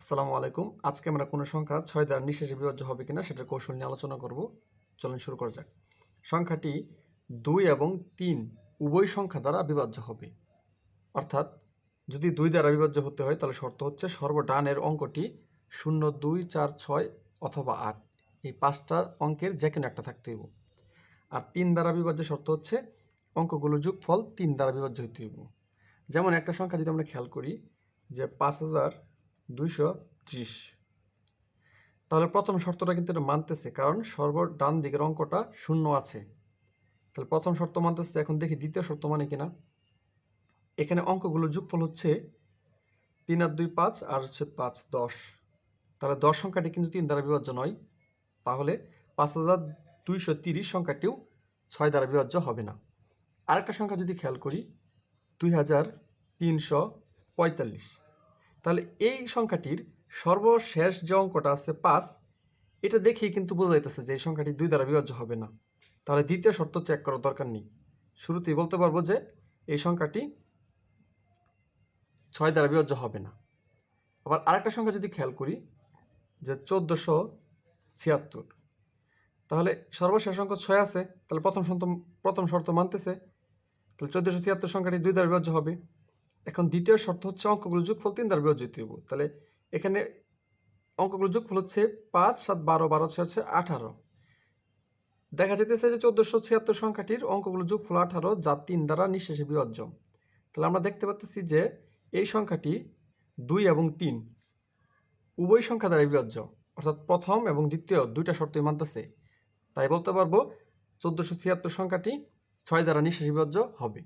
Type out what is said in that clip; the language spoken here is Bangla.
আসসালামু আলাইকুম। আজকে আমরা কোনো সংখ্যা ছয় দ্বারা নিঃশেষে বিভাজ্য হবে কিনা সেটার কৌশল নিয়ে আলোচনা করব। চলুন শুরু করা যাক। সংখ্যাটি দুই এবং তিন উভয় সংখ্যা দ্বারা বিভাজ্য হবে। অর্থাৎ যদি দুই দ্বারা বিভাজ্য হতে হয়, তাহলে শর্ত হচ্ছে সর্বডানের অঙ্কটি শূন্য, দুই, চার, ছয় অথবা আট। এই পাঁচটা অঙ্কের যে কোনো একটা থাকতে হইব। আর তিন দ্বারা বিভাজ্য শর্ত হচ্ছে অঙ্কগুলোর যোগফল তিন দ্বারা বিভাজ্য হইতে হইব। যেমন একটা সংখ্যা যদি আমরা খেয়াল করি যে পাঁচ হাজার দুইশো ত্রিশ। তাহলে প্রথম শর্তটা কিন্তু এটা মানতেছে, কারণ সর্ব ডান দিকের অঙ্কটা শূন্য আছে। তাহলে প্রথম শর্ত মানতেছে, এখন দেখি দ্বিতীয় শর্ত মানে কিনা। এখানে অঙ্কগুলো যোগফল হচ্ছে তিন আর দুই পাঁচ আর হচ্ছে পাঁচ দশ। তাহলে দশ সংখ্যাটি কিন্তু তিন দ্বারা বিভাজ্য নয়, তাহলে পাঁচ হাজার দুইশো তিরিশ সংখ্যাটিও ছয় দ্বারা বিভাজ্য হবে না। আরেকটা সংখ্যা যদি খেয়াল করি, দুই হাজার তিনশো পঁয়তাল্লিশ। তাহলে এই সংখ্যাটির সর্বশেষ যে অঙ্কটা আছে পাঁচ, এটা দেখেই কিন্তু বোঝা যাইতেছে যে এই সংখ্যাটি দুই দ্বারা বিভাজ্য হবে না। তাহলে দ্বিতীয় শর্ত চেক করার দরকার নেই। শুরুতেই বলতে পারব যে এই সংখ্যাটি ছয় দ্বারা বিভাজ্য হবে না। আবার আরেকটা সংখ্যা যদি খেয়াল করি যে চোদ্দোশো ছিয়াত্তর, তাহলে সর্বশেষ অঙ্ক ছয় আছে, তাহলে প্রথম শর্ত প্রথম শর্ত মানতেছে, তাহলে চোদ্দোশো ছিয়াত্তর সংখ্যাটি দুই দ্বারা বিভাজ্য হবে। এখন দ্বিতীয় শর্ত হচ্ছে অঙ্কগুলো যোগফল তিন দ্বারা বিভাজ্য হইব। তাহলে এখানে অঙ্কগুলো যোগফল হচ্ছে পাঁচ, সাত, বারো বারো, ছয় হচ্ছে আঠারো। দেখা যেতেছে যে চোদ্দোশো ছিয়াত্তর সংখ্যাটির অঙ্কগুলো যোগফল আঠারো যা তিন দ্বারা নিঃশেষে বিভাজ্য। তাহলে আমরা দেখতে পাচ্ছি যে এই সংখ্যাটি দুই এবং তিন উভয় সংখ্যা দ্বারা বিভাজ্য। অর্থাৎ প্রথম এবং দ্বিতীয় দুইটা শর্তই মানতেছে। তাই বলতে পারব, চোদ্দোশো ছিয়াত্তর সংখ্যাটি ছয় দ্বারা নিঃশেষে বিভাজ্য হবে।